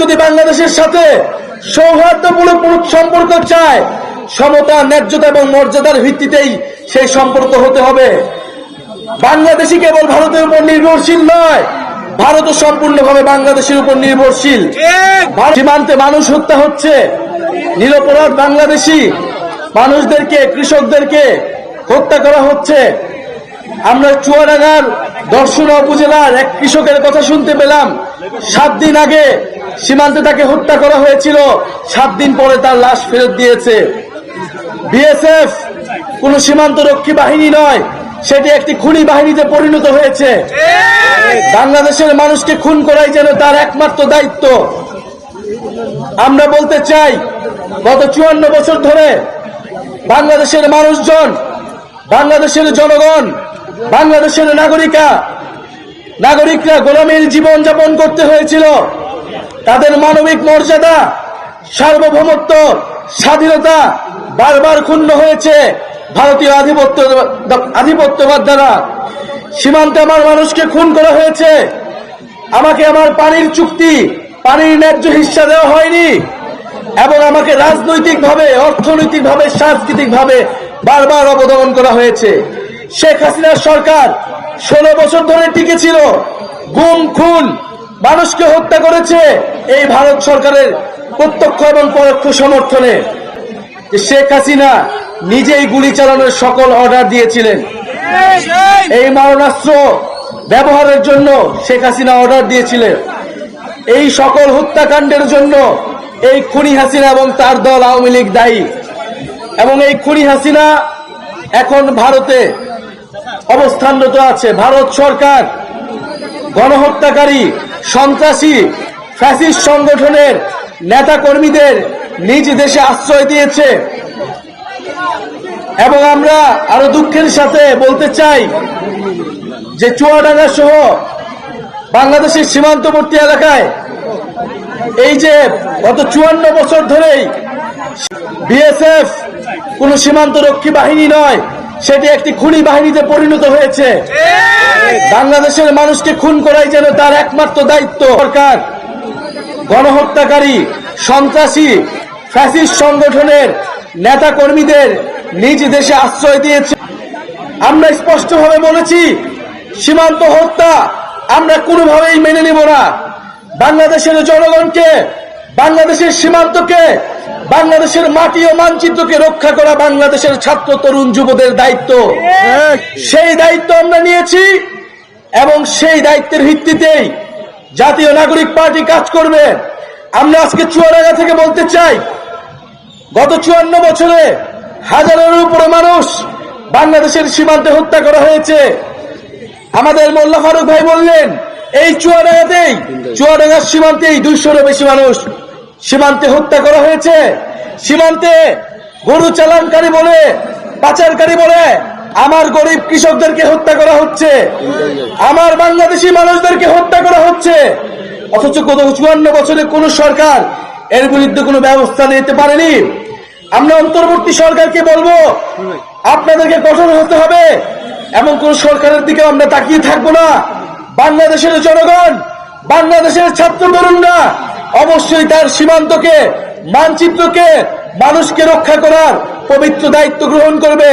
যদি বাংলাদেশের সাথে সৌহার্দ্যমূলক সম্পর্ক চায় সমতা ন্যায্যতা এবং মর্যাদার ভিত্তিতেই সেই সম্পর্ক হতে হবে। বাংলাদেশি কেবল ভারতের উপর নির্ভরশীল নয় ভারতও সম্পূর্ণভাবে বাংলাদেশের উপর নির্ভরশীল। ভারত- সীমান্তে মানুষ হত্যা হচ্ছে নিরপরাধ বাংলাদেশি মানুষদেরকে কৃষকদেরকে হত্যা করা হচ্ছে। আমরা চুয়াডাঙ্গার দর্শনা উপজেলার এক কৃষকের কথা শুনতে পেলাম। সাত দিন আগে সীমান্তে তাকে হত্যা করা হয়েছিল। সাত দিন পরে তার লাশ ফেরত দিয়েছে। বিএসএফ কোন সীমান্ত রক্ষী বাহিনী নয়, সেটি একটি খুনি বাহিনীতে পরিণত হয়েছে। বাংলাদেশের মানুষকে খুন করাই যেন তার একমাত্র দায়িত্ব। আমরা বলতে চাই, গত চুয়ান্ন বছর ধরে বাংলাদেশের মানুষজন, বাংলাদেশের জনগণ, বাংলাদেশের নাগরিকা নাগরিকরা গোলামীর জীবন যাপন করতে হয়েছিল। তাদের মানবিক মর্যাদা, সার্বভৌমত্ব, স্বাধীনতা বারবার ক্ষুণ্ণ হয়েছে ভারতীয় আধিপত্য, আধিপত্যবাদ দ্বারা। সীমান্তে আমার মানুষকে খুন করা হয়েছে। আমাকে আমার পানির চুক্তি, পানির ন্যায্য হিস্সা দেওয়া হয়নি এবং আমাকে রাজনৈতিকভাবে, অর্থনৈতিকভাবে, সাংস্কৃতিকভাবে বারবার অবদমন করা হয়েছে। শেখ হাসিনার সরকার ষোলো বছর ধরে টিকে ছিল। গুম, খুন, মানুষকে হত্যা করেছে এই ভারত সরকারের প্রত্যক্ষ এবং পরোক্ষ সমর্থনে। শেখ হাসিনা নিজেই গুলি চালানোর সকল অর্ডার দিয়েছিলেন। এই মারণাস্ত্র ব্যবহারের জন্য শেখ হাসিনা অর্ডার দিয়েছিলেন। এই সকল হত্যাকাণ্ডের জন্য এই খুনি হাসিনা এবং তার দল আওয়ামী লীগ দায়ী। এবং এই খুনি হাসিনা এখন ভারতে অবস্থানরত আছে ভারত সরকার। গণহত্যাকারী, সন্ত্রাসী, ফ্যাসিস্ট সংগঠনের নেতা কর্মীদের নিজ দেশে আশ্রয় দিয়েছে। এবং আমরা আরও দুঃখের সাথে বলতে চাই যে চুয়াডাঙ্গা সহ বাংলাদেশের সীমান্তবর্তী এলাকায় এই যে গত চুয়ান্ন বছর ধরেই বিএসএফ কোন সীমান্তরক্ষী বাহিনী নয় সেটি একটি খুনি বাহিনীতে পরিণত হয়েছে। বাংলাদেশের মানুষকে খুন করাই যেন তার একমাত্র দায়িত্ব। সরকার, গণহত্যাকারী, সন্ত্রাসী, ফ্যাসিস্ট সংগঠনের নেতা কর্মীদের নিজ দেশে আশ্রয় দিয়েছে। আমরা স্পষ্টভাবে বলেছি, সীমান্ত হত্যা আমরা কোনোভাবেই মেনে নেব না। বাংলাদেশের জনগণকে বাংলাদেশের সীমান্তকে, বাংলাদেশের মাটি ও মানচিত্রকে রক্ষা করা বাংলাদেশের ছাত্র তরুণ যুবদের দায়িত্ব। সেই দায়িত্ব আমরা নিয়েছি এবং সেই দায়িত্বের ভিত্তিতেই জাতীয় নাগরিক পার্টি কাজ করবে। আমরা আজকে চুয়াডাঙ্গা থেকে বলতে চাই, গত চুয়ান্ন বছরে হাজারের উপরে মানুষ বাংলাদেশের সীমান্তে হত্যা করা হয়েছে। আমাদের মোল্লা ফারুক ভাই বললেন, এই চুয়াডাঙ্গাতেই, চুয়াডাঙ্গার সীমান্তেই দুইশোরও বেশি মানুষ সীমান্তে হত্যা করা হয়েছে। সীমান্তে গরু চালানকারী বলে, পাচারকারী বলে আমার গরিব কৃষকদেরকে হত্যা করা হচ্ছে। আমার বাংলাদেশি মানুষদেরকে হত্যা করা হচ্ছে। অথচ গত চুয়ান্ন বছরে কোন সরকার এর বিরুদ্ধে কোনো ব্যবস্থা নিতে পারেনি। আমরা অন্তর্বর্তী সরকারকে বলব, আপনাদেরকে কঠোর হতে হবে এমন কোন সরকারের দিকে আমরা তাকিয়ে থাকব না। বাংলাদেশের জনগণ, বাংলাদেশের ছাত্র তরুণরা অবশ্যই তার সীমান্তকে মানচিত্রকে মানুষকে রক্ষা করার পবিত্র দায়িত্ব গ্রহণ করবে।